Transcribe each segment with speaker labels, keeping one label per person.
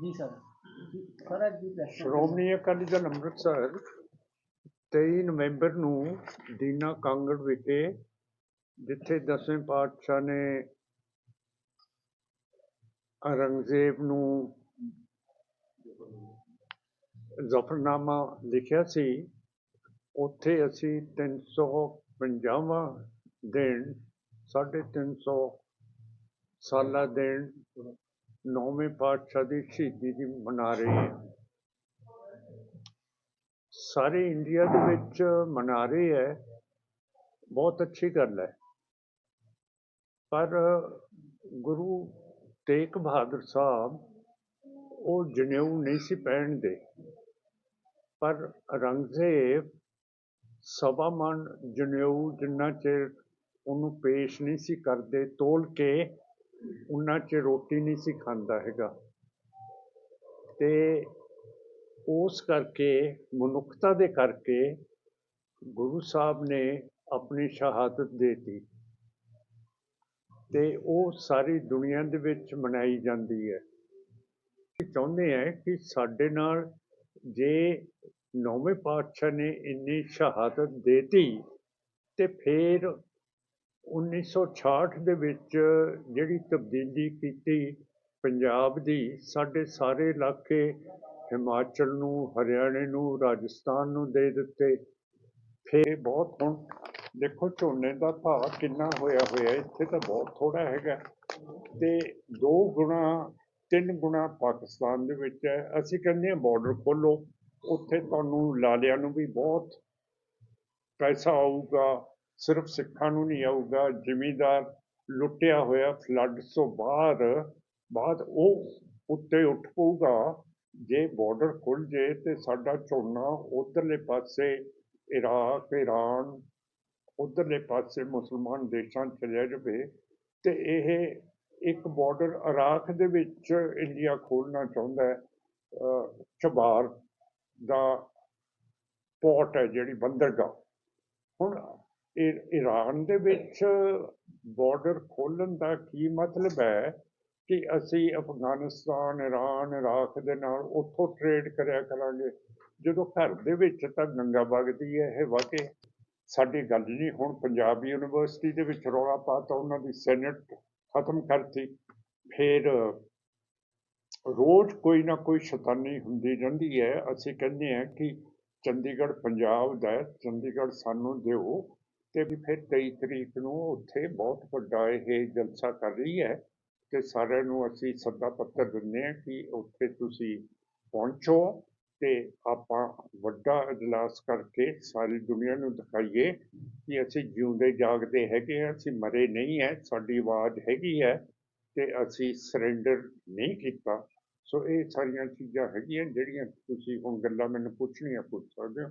Speaker 1: ਜੀ sir. Sir ਅੱਜ
Speaker 2: ਸ਼੍ਰੋਮਣੀ ਅਕਾਲੀ ਦਲ ਅੰਮ੍ਰਿਤਸਰ 23 ਨਵੰਬਰ ਨੂੰ ਦੀਨਾ ਕਾਂਗੜ ਵਿਖੇ, ਜਿੱਥੇ ਦਸਵੇਂ ਪਾਤਸ਼ਾਹ ਨੇ ਔਰੰਗਜ਼ੇਬ ਨੂੰ ਜ਼ਫਰਨਾਮਾ ਲਿਖਿਆ ਸੀ, ਉੱਥੇ ਅਸੀਂ 350ਵਾਂ ਦਿਨ 350 ਸਾਲਾ ਦਿਨ ਨੌਵੇਂ ਪਾਤਸ਼ਾਹ ਦੀ ਸ਼ਹੀਦੀ ਦੀ ਮਨਾ ਰਹੇ ਹੈ। ਸਾਰੇ ਇੰਡੀਆ ਦੇ ਵਿੱਚ ਮਨਾ ਰਹੇ ਹੈ। ਬਹੁਤ ਅੱਛੀ ਗੱਲ ਹੈ। ਪਰ ਗੁਰੂ ਤੇਗ ਬਹਾਦਰ ਸਾਹਿਬ ਉਹ ਜਨੇਊ ਨਹੀਂ ਸੀ ਪਹਿਨਦੇ। ਪਰ ਔਰੰਗਜ਼ੇਬ ਸਵਾ ਮਨ ਜਨੇਊ ਜਿੰਨਾ ਚਿਰ ਉਹਨੂੰ ਪੇਸ਼ ਨਹੀਂ ਸੀ ਕਰਦੇ, ਤੋਲ ਕੇ ਉਹਨਾਂ ਚ ਰੋਟੀ ਨਹੀਂ ਸੀ ਖਾਂਦਾ ਹੈਗਾ। ਤੇ ਉਸ ਕਰਕੇ, ਮਨੁੱਖਤਾ ਦੇ ਕਰਕੇ ਗੁਰੂ ਸਾਹਿਬ ਨੇ ਆਪਣੀ ਸ਼ਹਾਦਤ ਦੇਤੀ। ਤੇ ਉਹ ਸਾਰੀ ਦੁਨੀਆ ਦੇ ਵਿੱਚ ਮਨਾਈ ਜਾਂਦੀ ਹੈ। ਅਸੀਂ ਚਾਹੁੰਦੇ ਹਾਂ ਕਿ ਸਾਡੇ ਨਾਲ ਜੇ ਨੌਵੇਂ ਪਾਤਸ਼ਾਹ ਨੇ ਇੰਨੀ ਸ਼ਹਾਦਤ ਦੇਤੀ, ਤੇ ਫਿਰ 1966 ਦੇ ਵਿੱਚ ਜਿਹੜੀ ਤਬਦੀਲੀ ਕੀਤੀ ਪੰਜਾਬ ਦੀ, ਸਾਡੇ ਸਾਰੇ ਇਲਾਕੇ ਹਿਮਾਚਲ ਨੂੰ, ਹਰਿਆਣੇ ਨੂੰ, ਰਾਜਸਥਾਨ ਨੂੰ ਦੇ ਦਿੱਤੇ। ਫਿਰ ਬਹੁਤ ਹੁਣ ਦੇਖੋ, ਝੋਨੇ ਦਾ ਭਾਅ ਕਿੰਨਾ ਹੋਇਆ ਹੋਇਆ, ਇੱਥੇ ਤਾਂ ਬਹੁਤ ਥੋੜਾ ਹੈਗਾ। ਤੇ ਦੋ ਗੁਣਾ, ਤਿੰਨ ਗੁਣਾ ਪਾਕਿਸਤਾਨ ਦੇ ਵਿੱਚ ਹੈ। ਅਸੀਂ ਕਹਿੰਦੇ ਹਾਂ ਬਾਰਡਰ ਖੋਲੋ ਉੱਥੇ ਤੁਹਾਨੂੰ ਲਾਲਿਆਂ ਨੂੰ ਵੀ ਬਹੁਤ ਪੈਸਾ ਆਊਗਾ। ਸਿਰਫ ਸਿੱਖਾਂ ਨੂੰ ਨਹੀਂ ਆਊਗਾ ਜ਼ਿਮੀਦਾਰ ਲੁੱਟਿਆ ਹੋਇਆ ਫਲੱਡ ਤੋਂ ਬਾਅਦ ਬਾਅਦ ਉਹ ਉੱਤੇ ਉੱਠ ਪਊਗਾ, ਜੇ ਬਾਰਡਰ ਖੁੱਲ ਜੇ ਤੇ ਸਾਡਾ ਝੋਨਾ ਉਧਰਲੇ ਪਾਸੇ ਇਰਾਕ ਈਰਾਨ ਉਧਰਲੇ ਪਾਸੇ ਮੁਸਲਮਾਨ ਦੇਸ਼ਾਂ 'ਚ ਚਲਿਆ ਜਾਵੇ ਤੇ ਇਹ ਇੱਕ ਬਾਰਡਰ ਇਰਾਕ ਦੇ ਵਿੱਚ ਇੰਡੀਆ ਖੋਲ੍ਹਣਾ ਚਾਹੁੰਦਾ ਹੈ ਚਬਾਰ ਦਾ ਪੋਰਟ ਹੈ ਜਿਹੜੀ ਬੰਦਰਗਾਹ। ਹੁਣ ਈਰਾਨ ਦੇ ਵਿੱਚ ਬਾਰਡਰ ਖੋਲ੍ਹਣ ਦਾ ਕੀ ਮਤਲਬ ਹੈ ਕਿ ਅਸੀਂ ਅਫਗਾਨਿਸਤਾਨ ਈਰਾਨ ਇਰਾਕ ਦੇ ਨਾਲ ਉੱਥੋਂ ਟ੍ਰੇਡ ਕਰਿਆ ਕਰਾਂਗੇ? ਜਦੋਂ ਘਰ ਦੇ ਵਿੱਚ ਤਾਂ ਗੰਗਾ ਵਗਦੀ ਹੈ ਇਹ ਵਾਕੇ। ਸਾਡੀ ਗੱਲ ਨਹੀਂ, ਹੁਣ ਪੰਜਾਬ ਯੂਨੀਵਰਸਿਟੀ ਦੇ ਵਿੱਚ ਰੌਲਾ ਪਾਤਾ ਉਹਨਾਂ ਦੀ ਸੈਨੇਟ ਖਤਮ ਕਰਤੀ। ਫਿਰ ਰੋਜ਼ ਕੋਈ ਨਾ ਕੋਈ ਸ਼ੈਤਾਨੀ ਹੁੰਦੀ ਰਹਿੰਦੀ ਹੈ। ਅਸੀਂ ਕਹਿੰਦੇ ਹਾਂ ਕਿ ਚੰਡੀਗੜ੍ਹ ਪੰਜਾਬ ਦਾ ਚੰਡੀਗੜ੍ਹ ਸਾਨੂੰ ਦਿਓ। ਤੇ ਵੀ ਫਿਰ 23 ਤਰੀਕ ਨੂੰ ਉੱਥੇ ਬਹੁਤ ਵੱਡਾ ਇਹ ਜਲਸਾ ਕਰ ਰਹੀ ਹੈ ਤੇ ਸਾਰਿਆਂ ਨੂੰ ਅਸੀਂ ਸੱਦਾ ਪੱਤਰ ਦਿੰਦੇ ਹਾਂ ਕਿ ਉੱਥੇ ਤੁਸੀਂ ਪਹੁੰਚੋ ਤੇ ਆਪਾਂ ਵੱਡਾ ਇਜਲਾਸ ਕਰਕੇ ਸਾਰੀ ਦੁਨੀਆ ਨੂੰ ਦਿਖਾਈਏ ਕਿ ਅਸੀਂ ਜਿਉਂਦੇ ਜਾਗਦੇ ਹੈਗੇ ਹਾਂ, ਅਸੀਂ ਮਰੇ ਨਹੀਂ ਹੈ, ਸਾਡੀ ਆਵਾਜ਼ ਹੈਗੀ ਹੈ ਤੇ ਅਸੀਂ ਸਰੈਂਡਰ ਨਹੀਂ ਕੀਤਾ। ਸੋ ਇਹ ਸਾਰੀਆਂ ਚੀਜ਼ਾਂ ਹੈਗੀਆਂ ਜਿਹੜੀਆਂ ਤੁਸੀਂ ਹੁਣ ਗੱਲਾਂ ਮੈਨੂੰ ਪੁੱਛਣੀਆਂ ਪੁੱਛ ਸਕਦੇ ਹੋ।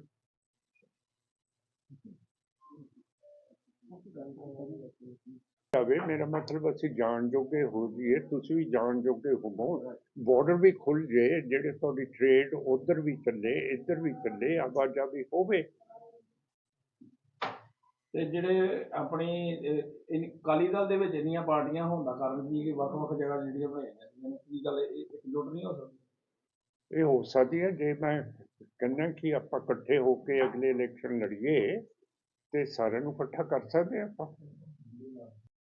Speaker 2: ਜਾਵੇ ਮੇਰਾ ਮਤਲਬ ਅਸੀਂ ਜਾਣ ਜੋਗੇ ਹੋ ਜਾਈਏ ਤੁਸੀਂ ਵੀ ਜਾਣ ਜੋਗੇ ਹੋਵੋ। ਬਾਰਡਰ ਵੀ ਖੁੱਲ ਜੇ ਜਿਹੜੇ ਤੁਹਾਡੀ ਟ੍ਰੇਡ ਉਧਰ ਵੀ ਚੱਲੇ ਇੱਧਰ ਵੀ ਚੱਲੇ ਆਵਾਜਾਈ ਹੋਵੇ।
Speaker 3: ਤੇ ਜਿਹੜੇ ਆਪਣੀ ਅਕਾਲੀ ਦਲ ਦੇ ਵਿੱਚ ਇੰਨੀਆਂ ਪਾਰਟੀਆਂ ਹੋਣ ਦਾ ਕਾਰਨ ਕੀ ਕਿ ਵੱਖ-ਵੱਖ ਜਗ੍ਹਾ ਜਿਹੜੀਆਂ ਬਣਾਈਆਂ ਜਾਂਦੀਆਂ ਨੇ ਕੀ ਗੱਲ ਇਹ ਇਕਜੁੱਟ ਨਹੀਂ ਹੋ ਸਕਦੀ?
Speaker 2: ਇਹ ਹੋ ਸਕਦੀ ਹੈ ਜੇ ਮੈਂ ਕਹਿੰਦਾ ਕਿ ਆਪਾਂ ਇਕੱਠੇ ਹੋ ਕੇ ਅਗਲੇ ਇਲੈਕਸ਼ਨ ਲੜੀਏ ਤੇ ਸਾਰਿਆਂ ਨੂੰ ਇਕੱਠਾ ਕਰ ਸਕਦੇ ਹਾਂ ਆਪਾਂ?